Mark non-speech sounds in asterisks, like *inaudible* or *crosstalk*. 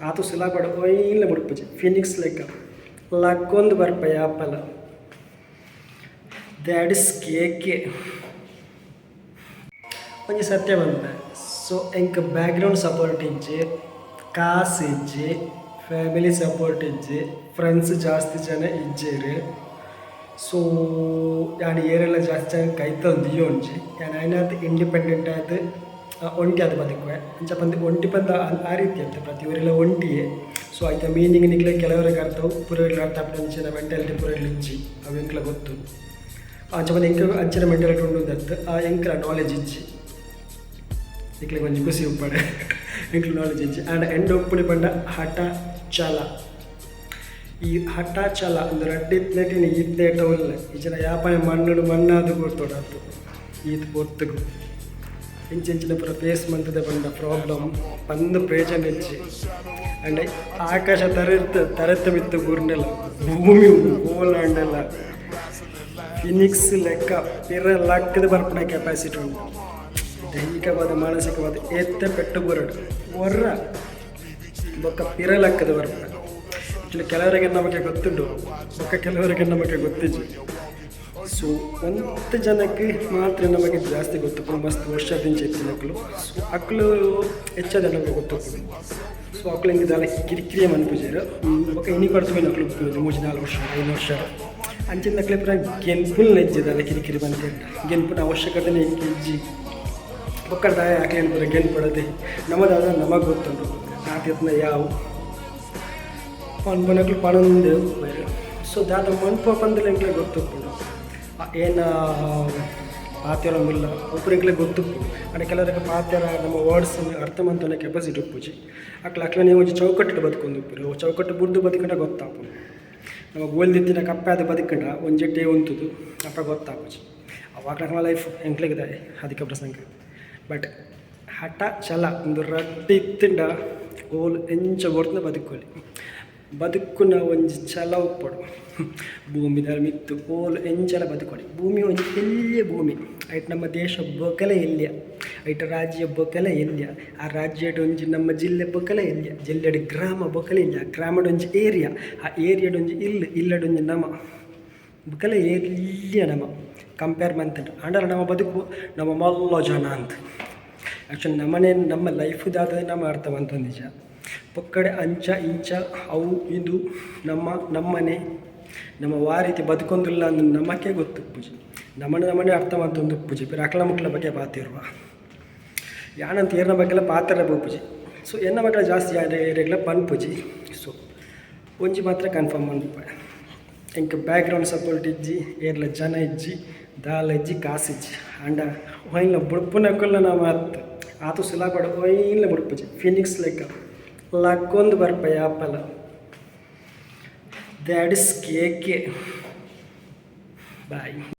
ಆತು ಸುಲಭ ಒಯ್ಲ ಮುಡ್ಪುಜಿ ಫಿನಿಕ್ಸ್ ಲೆಕ್ಕ ಲಕ್ಕೊಂದು ಬರ್ಪ ಆಪಲ ದ್ಯಾಡಿಸ್ ಕೇಕೆ ಒಂಜಿ ಸತ್ಯ ಬಂದ ಸೊ ಎಂಕ್ ಬ್ಯಾಕ್ಗ್ರೌಂಡ್ ಸಪೋರ್ಟ್ ಇಜ್ಜಿ ಕಾಸು ಇಜ್ಜಿ ಫ್ಯಾಮಿಲಿ ಸಪೋರ್ಟ್ ಇಜ್ಜಿ ಫ್ರೆಂಡ್ಸ್ ಜಾಸ್ತಿ ಜನ ಇಜ್ಜೇರು ಸೊ ಯಾನ್ ಏರೆಲ್ಲ ಜಾಸ್ತಿ ಜನ ಕೈತಲ್ ದಿಯೋ ಒಂಜಿ ಯಾನ್ ಐನಾತ್ ಇಂಡಿಪೆಂಡೆಂಟ್ ಆದ್ ಆ, ಒಂಟಿ ಅದು ಬದುಕುವೆ. ಅಂಚ ಬಂದು, ಒಂಟಿ ಬಂದ ಆ- ರೀತಿ ಅಂತ ಪ್ರತಿ ಊರೆಲ್ಲ ಒಂಟಿಯೇ. ಸೊ ಆಯ್ತ ಮೀನಿಂಗ್ ನಿಗ್ಲೆ ಕೆಲವರಿಗೆ ಅರ್ಥ ಪುರಗಳಿಗೆ ಅರ್ಥ ಅಂಚಿನ ಮೆಂಟಾಲಿಟಿ ಪುರಗಳು ಇಜ್ಜಿ ಅವು ಎಂಕ್ಲ ಗೊತ್ತು. ಅಂಚ ಬಂದು ಎಂಕ ಅಂಚಿನ ಮೆಂಟಾಲಿಟಿ ಉಂಡು ಆ ಎಂಕ್ಲ ನಾಲೆಜ್ ಇಜ್ಜಿ ಇಕ್ಲಿಗೆ ಒಂಜಿ ಖುಷಿ ಉಪ್ಪಡೆ. *laughs* ಎಂಕ್ಲ ನಾಲೆಜ್ ಇಜ್ಜಿ ಆ್ಯಂಡ್ ಎಂಡ್ ಉಪ್ಪುಡಿ ಬಂಡ ಹಠ ಚಾಲ ಈ ಹಠ ಛಲ ಅಂದ್ರೆ ಅಡ್ಡಿತ್ನೆಟಿನ ಇದ್ದೇಟವಲ್ಲ ಜನ ಯಾಪಾಯ ಮಣ್ಣು ಮಣ್ಣಾದ ಗೊತ್ತೋಡತ್ತು ಈತ್ ಪೊತ್ತುಗು ಇಂಚಿಂಚಿನ ಪೂರ ಫೇಸ್ ಮಂತದ ಬಂದ ಪ್ರಾಬ್ಲಮ್ ಬಂದು ಪ್ರೇಜನ್ ಹೆಚ್ಚಿ. ಅಂಡ್ ಆಕಾಶ ತರ ತರೆತ ಮಿತ್ತು ಗುರ್ನೆಲ್ಲ ಭೂಮಿ ಗೋಲಾಂಡೆಲ್ಲ ಫಿನಿಕ್ಸ್ ಲೆಕ್ಕ ಪಿರ ಲಕ್ಕದ ಬರ್ಪಣ ಕೆಪಾಸಿಟಿ ಉಂಟು. ದೈಹಿಕವಾದ, ಮಾನಸಿಕವಾದ ಎತ್ತ ಪೆಟ್ಟು ಬರಡು. ಹೊರ ಬೊಕ್ಕ ಪಿರ ಲಕ್ಕದ ಬರ್ಪಣ ಕೆಲವರಿಗೆ ನಮಗೆ ಗೊತ್ತುಂಟು. ಬೊಕ್ಕ ಕೆಲವರಿಗೆ ನಮಗೆ ಗೊತ್ತಿಜ್ಜು. ಸೊ ಒಂದು ಜನಕ್ಕೆ ಮಾತ್ರ ನಮಗೆ ಜಾಸ್ತಿ ಗೊತ್ತು. ಮಸ್ತ್ ವರ್ಷದಿಂದ ಹೆಚ್ಚಿನ ಮಕ್ಕಳು. ಸೊ ಅಕ್ಕಳು ಹೆಚ್ಚಾದ ನಮಗೆ ಗೊತ್ತು ಸೊ ಅಕ್ಕಳು ಹಿಂಗೆ ಕಿರಿಕಿರಿಯ ಕಿರಿಕಿರಿ ಮನ್ಪುಜಾರು ಬೊಕ್ಕ ಇನಿ ಕೊಡ್ತೀವಿ ನಕ್ಕಳು ಮೂರು ನಾಲ್ಕು ವರ್ಷ, ಐದು ವರ್ಷ. ಅಂಚಿನ ನಕ್ಲೆ ಪುರ ಗೆನ್ಪುಲ್ ನೆಜ್ಜಿದಾರೆ ಕಿರಿಕಿರಿ ಬಂತೆ ಗೆನ್ಪುನ ಅವಶ್ಯಕತೆ ಹೆಜ್ಜಿ ತಾಯಿ ಯಾಕೆ ಪುರ ಗೆನ್ಪಡದೆ ನಮ್ಮದಾದ ನಮಗೆ ಗೊತ್ತುಂಟು. ಆತಿಯತ್ನ ಯಾವ? ಪನ್ಪನಕ್ಲು ಪಣಂದು ಸೊ ದಾದ ಮನ್ಪ ಅಂದ್ರೆ ಎಂಕ್ಲೆ ಗೊತ್ತುಪ್ಪುಂಡು ಏನು ಪಾತ್ಯರ ಮುಲ್ಲ. ಒಬ್ಬರಿಗ್ಲೆ ಗೊತ್ತು ಅಡ ಕೆಲವರಿಗೆ ಪಾತ್ಯರ ನಮ್ಮ ವರ್ಡ್ಸ್ ಅರ್ಥ ಮಂತನ ಕೆಪಾಸಿಟಿ ಉಪ್ಪುಜಿ ಅಕ್ಲ ಅಕ್ಲ ನೀವು ಒಂಜಿ ಚೌಕಟ್ಟು ಉಪ್ಪಿರು ಚೌಕಟ್ಟು ಬುಡ್ದು ಬದುಕಂಡ ಗೊತ್ತಾಪು. ನಮ್ಮ ಗೋಲ್ದಿತ್ತಿನ ಕಪ್ಪಾದ ಬದುಕಂಡ ಒಂಜೆಟ್ಟೆ ಉಂತುದು ಅಪ್ಪ ಗೊತ್ತಾಪುಜಿ. ಅವಾಗ ನಮ್ಮ ಲೈಫ್ ಹೆಂಗ್ಲಿಗಿದೆ? ಅದಕ್ಕೆ ಪ್ರಸಂಗ. ಬಟ್ ಹಠ, ಛಲ, ಒಂದು ರಟ್ಟಿ ಇತ್ತಿಂಡ ಗೋಲ್ ಎಂಚ ಹೊಡ್ದು ಬದುಕೋಲಿ ಬದುಕುನ ಒಂಜಿ ಛಲ ಉಪ್ಪಡು ಭೂಮಿ ಮಿತ್ತು ಓಲು ಎಂಚಲ ಬದುಕೊಡಿ. ಭೂಮಿ ಒಂಜಿ ಎಲ್ಲಿಯ ಭೂಮಿ? ಐಟ್ ನಮ್ಮ ದೇಶ ಬೊಕಲೆ ಎಲ್ಲಿಯ? ಐಟ ರಾಜ್ಯ ಬೊಕಲೆ ಎಲ್ಲಿಯ? ಆ ರಾಜ್ಯಡ್ ಒಂಜಿ ನಮ್ಮ ಜಿಲ್ಲೆ ಬೊಕಲೆ ಎಲ್ಲಿಯ? ಜಿಲ್ಲೆಡ್ ಗ್ರಾಮ ಬೊಕಲೆ ಇಲ್ಲ ಗ್ರಾಮಡ್ ಒಂಜಿ ಏರಿಯಾ? ಆ ಏರಿಯಾಡೊಂಜಿ ಇಲ್ಲು ಇಲ್ಲಡೊಂಜಿ ನಮ? ಬೊಕಲೆ ಎಲ್ಲಿಯ ನಮ? ಕಂಪೇರ್ ಮಂತಂಡ ಅಂಡಲ ನಮ್ಮ ಬದುಕು, ನಮ್ಮ ಮಲ್ಲ ಜನ ಅಂತ. ಆ್ಯಕ್ಚುಲಿ ನಮ್ಮನೆ ನಮ್ಮ ಲೈಫ್ದಾದ ನಮ್ಮ ಅರ್ಥವಂತ ನಿಜ. ಪಕ್ಕಡೆ ಅಂಚ, ಇಂಚ, ಅವು, ಇದು, ನಮ್ಮ ನಮ್ಮನೆ ನಮ್ಮ ವಾ ರೀತಿ ಬದುಕೊಂದಿಲ್ಲ ಅಂದ್ರೆ ನಮಕ್ಕೆ ಗೊತ್ತು ಪೂಜೆ. ನಮ್ಮನೆ ನಮ್ಮನೆ ಅರ್ಥವಂತ ಒಂದು ಪೂಜೆ. ಬೇರೆ ಅಕ್ಕಳ ಮಕ್ಕಳ ಬಗ್ಗೆ ಪಾತಿರುವ ಯಾನಂತ ಏರ್ನ ಬಗ್ಗೆಲ್ಲ ಪಾತ್ರ ಪೂಜೆ. ಸೊ ಎನ್ನ ಮಕ್ಕಳ ಜಾಸ್ತಿ ಏರಿಯಾಗಲ ಪನ್ ಪೂಜೆ. ಸೊ ಒಂಜಿ ಮಾತ್ರ ಕನ್ಫರ್ಮ್ ಮಾಡ್ಪ ಎಂಕ ಬ್ಯಾಕ್ಗ್ರೌಂಡ್ ಸಪೋರ್ಟ್ ಇಜ್ಜಿ, ಏರ್ಲ ಜನ ಇಜ್ಜಿ, ದಾಲ ಇಜ್ಜಿ, ಕಾಸು ಇಜ್ಜಿ. ಅಂಡ ಒಯ್ಲ ಬುಡ್ಪುನಕ್ಕಲ್ಲ ನಾವು ಆತು ಆತು ಸುಲಭ ಒಯ್ಲ ಬುಡ್ಪುಜಿ ಫಿನಿಕ್ಸ್ ಲೆಕ್ಕ ಲಕ್ಕೊಂದು ಬರ್ಪ ಆಪಲ ಕೆ ಕೇಕೆ ಬಾಯ್